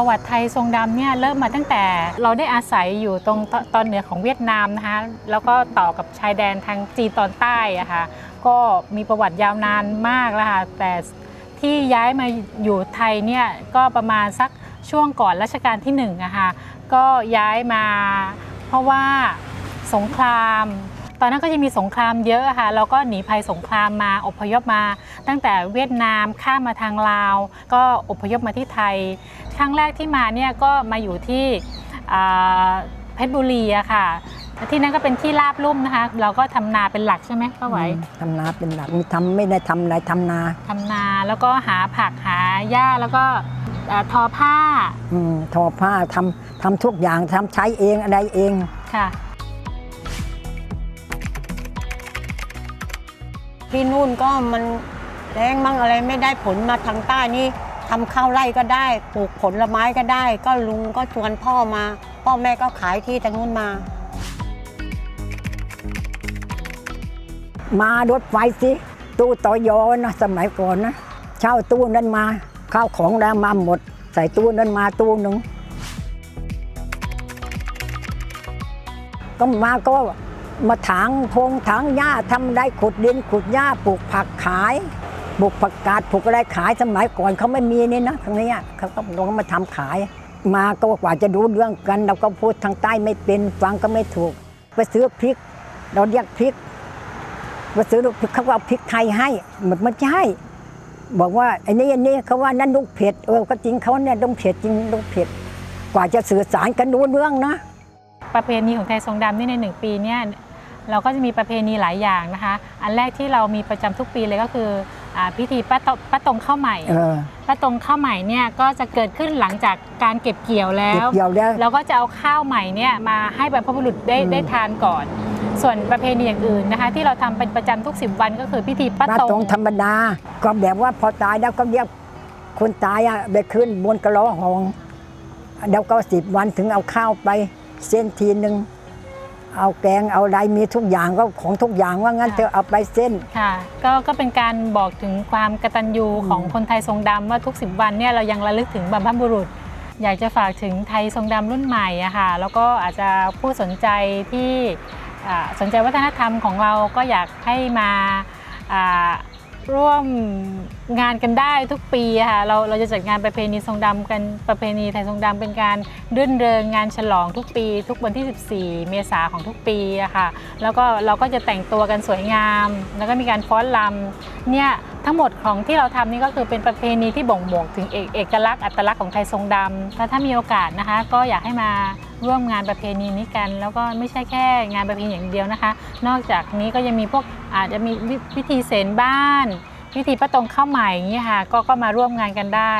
ประวัติไทยทรงดำเนี่ยเริ่มมาตั้งแต่เราได้อาศัยอยู่ตรงตตอนเหนือของเวียดนามนะคะ แล้วก็ต่อกับชายแดนทางจีนตอนใต้อะค่ะ ก็มีประวัติยาวนานมากแล้วค่ะ แต่ที่ย้ายมาอยู่ไทยเนี่ยก็ประมาณสักช่วงก่อนรัชกาลที่หนึ่งอะค่ะ ก็ย้ายมาเพราะว่าสงครามตอนนั้นก็จะมีสงครามเยอะอะค่ะเราก็หนีภัยสงครามมาอพยพมา ตั้งแต่เวียดนามข้ามมาทางลาว ก็อพยพมาที่ไทย ครั้งแรกที่มาเนี่ยก็มาอยู่ที่อ่าเพชรบุรีอะค่ะ ที่นั่นก็เป็นที่ราบลุ่มนะคะ เราก็ทำนาเป็นหลักใช่ไหมป้าไหวอืมทำนาเป็นหลักมีทำไม่ได้ทำอะไรทำนาทำนาแล้วก็หาผักหาหญ้าแล้วก็เอ่อทอผ้าอืมทอผ้าทำทำทุกอย่างทำใช้เองอะไรเองค่ะที่นู่นก็มันแรงมั่งอะไรไม่ได้ผลมาทางใต้นี่ ทำข้าวไร่ก็ได้ปลูกผลไม้ก็ได้ ก็ลุงก็ชวนพ่อมา พ่อแม่ก็ขายที่ทางนู้นมา มารถไฟสิตู้ต่อยอนะสมัยก่อนนะเช่าตู้นั้นมาข้าวของแล้วมาหมด ใส่ตู้นั้นมาตู้หนึ่งก็มาก็มาถางพงถางหญ้าทำได้ขุดดินขุดหญ้าปลูกผักขาย ปลูกผักกาดปลูกอะไรขายสมัยก่อนเขาไม่มีนี่นะทางนี้เขาก็ลงมาทำขาย มาก็กว่าจะรู้เรื่องกัน เราก็พูดทางใต้ไม่เป็นฟังก็ไม่ถูก ไปซื้อพริก เราเรียกพริกมาซื้อลูกพริกเขาก็เอาพริกไทยให้มันไม่ใช่บอกว่าไอ้นี่อันนี้เขาว่านั่นลูกเผ็ดเออก็จริงเขาเนี่ยลูกเผ็ดจริงลูกเผ็ดกว่าจะสื่อสารกันรู้เรื่องนะ ประเพณีของไทยทรงดำนี่ในหนึ่งปีเนี่ยเราก็จะมีประเพณีหลายอย่างนะคะ อันแรกที่เรามีประจำทุกปีเลยก็คือ พิธีป้าตป้าตรงข้าวใหม่เออป้าตรงข้าวใหม่เนี่ยก็จะเกิดขึ้นหลังจากการเก็บเกี่ยวแล้เก็บว เกี่ยวแล้วเราก็จะเอาข้าวใหม่เนี่ยมาให้บรรพบุรุษได้อืม ได้ทานก่อน ส่วนประเพณีอย่างอื่นนะคะ ที่เราทำเป็นประจำทุก 10 วันก็คือพิธีป้าป้าตตรรงงธรรมดาก็แบบว่าพอตายแล้วก็เรียกคนตายอะไปขึ้นบนกระล้อหองเดี๋ยวก็สิบวันถึงเอาข้าวไปเส้นทีหนึ่ง เอาแกงเอาอะไรมีทุกอย่างก็ของทุกอย่างว่างั้นเธอเอาไปเส้น ค่ะก็ก็เป็นการบอกถึงความกตัญญูของคนไทยทรงดำว่าทุก 10 วันเนี่ยเรายังระลึกถึงบรรพบุรุษ อยากจะฝากถึงไทยทรงดำรุ่นใหม่อะค่ะแล้วก็อาจจะผู้สนใจที่อ่าสนใจวัฒนธรรมของเราก็อยากให้มาอ่า ร่วมงานกันได้ทุกปีค่ะเราเราจะจัดงานประเพณีทรงดำกันประเพณีไทยทรงดำเป็นการรื่นเริงงานฉลองทุกปี ทุกวันที่ 14 เมษาของทุกปีอะค่ะแล้วก็เราก็จะแต่งตัวกันสวยงาม แล้วก็มีการฟ้อนรำเนี่ย ทั้งหมดของที่เราทำนี่ก็คือเป็นประเพณีที่บ่งบอกถึงเอกเอกลักษณ์อัตลักษณ์ของไทยทรงดำแล้วถ้ามีโอกาสนะคะ ก็อยากให้มาร่วมงานประเพณีนี้กัน แล้วก็ไม่ใช่แค่งานประเพณีอย่างเดียวนะคะ นอกจากนี้ก็ยังมีพวกอาจจะมีวิพิธีเสนบ้านพิธีประตรงข้าวใหม่อย่างนี้ยค่ะก็ก็มาร่วมงานกันได้